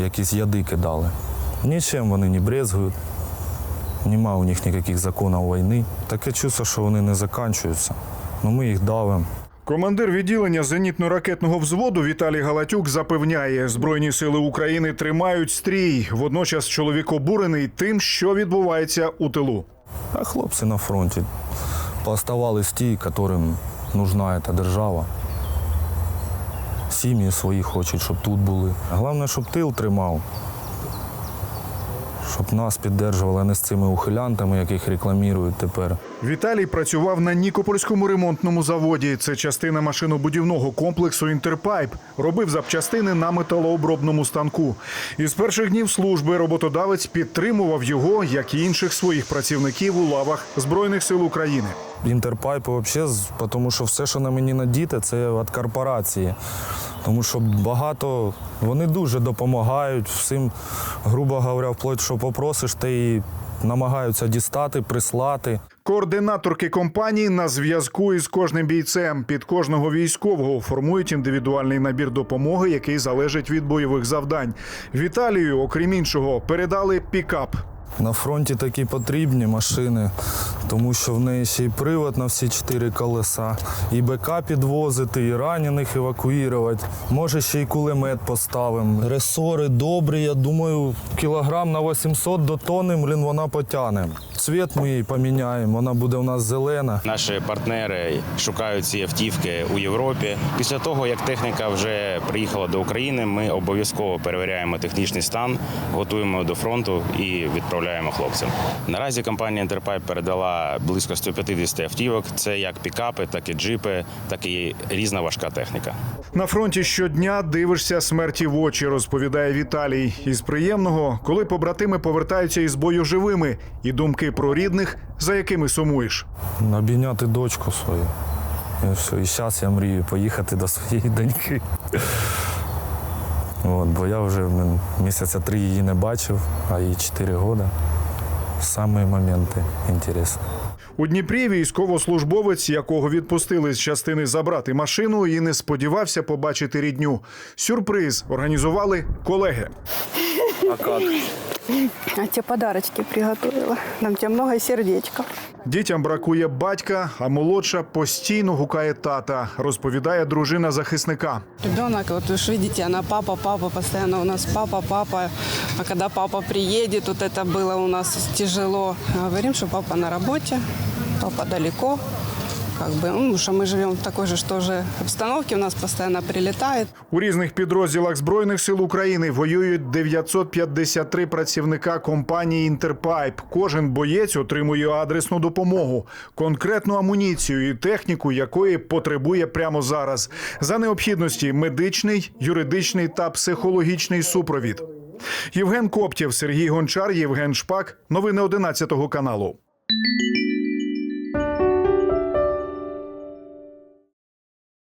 якісь яди кидали. Нічим вони не брезгують. Нема у них ніяких законів війни. Таке чувство, що вони не закінчуються. Ну ми їх давимо. Командир відділення зенітно-ракетного взводу Віталій Галатюк запевняє, збройні сили України тримають стрій. Водночас чоловік обурений тим, що відбувається у тилу. А хлопці на фронті пооставались ті, яким нужна ця держава. Сім'ї свої хочуть, щоб тут були. Головне, щоб тил тримав, щоб нас підтримували, а не з цими ухилянтами, яких рекламують тепер. Віталій працював на Нікопольському ремонтному заводі. Це частина машинобудівного комплексу Інтерпайп. Робив запчастини на металообробному станку. Із перших днів служби роботодавець підтримував його, як і інших своїх працівників у лавах Збройних сил України. Інтерпайп взагалі, тому що все, що на мені надіте, це від корпорації. Тому що багато вони дуже допомагають всім, грубо говоря, вплоть, що попросиш, і намагаються дістати, прислати. Координаторки компанії на зв'язку із кожним бійцем. Під кожного військового формують індивідуальний набір допомоги, який залежить від бойових завдань. Віталію, окрім іншого, передали пікап. На фронті такі потрібні машини, тому що в неї ще й привод на всі чотири колеса, і БК підвозити, і ранених евакуювати. Може, ще й кулемет поставимо. Ресори добрі, я думаю, кілограм на 800 до тонни, блін, вона потягне. Цвіт ми їй поміняємо, вона буде у нас зелена. Наші партнери шукають ці автівки у Європі. Після того, як техніка вже приїхала до України, ми обов'язково перевіряємо технічний стан, готуємо до фронту і відправляємо хлопцям. Наразі компанія Інтерпайп передала близько 150 автівок. Це як пікапи, так і джипи, так і різна важка техніка. На фронті щодня дивишся смерті в очі, розповідає Віталій. Із приємного, коли побратими повертаються із бою живими, і думки про рідних, за якими сумуєш. Обійняти дочку свою. І все. І зараз я мрію поїхати до своєї доньки. От, бо я вже місяця три її не бачив, а їй чотири роки. Самі моменти інтересні. У Дніпрі військовослужбовець, якого відпустили з частини забрати машину, і не сподівався побачити рідню. Сюрприз організували колеги. А тебе подарочки приготовила. Нам тебе много сердечков. Дітям бракує батька, а молодша постійно гукає тата, розповідає дружина захисника. Ребенок, вот вы ж видите, она папа, папа, постоянно у нас папа, папа. А когда папа приедет, вот это было у нас тяжело. Говорим, что папа на работе, папа далеко. Как бы, ну, что мы живем в такой же что же обстановке, у нас постоянно прилетает. У різних підрозділах збройних сил України воюють 953 працівника компанії Інтерпайп. Кожен боєць отримує адресну допомогу, конкретну амуніцію і техніку, якої потребує прямо зараз. За необхідності медичний, юридичний та психологічний супровід. Євген Коптєв, Сергій Гончар, Євген Шпак. Новини 11 каналу.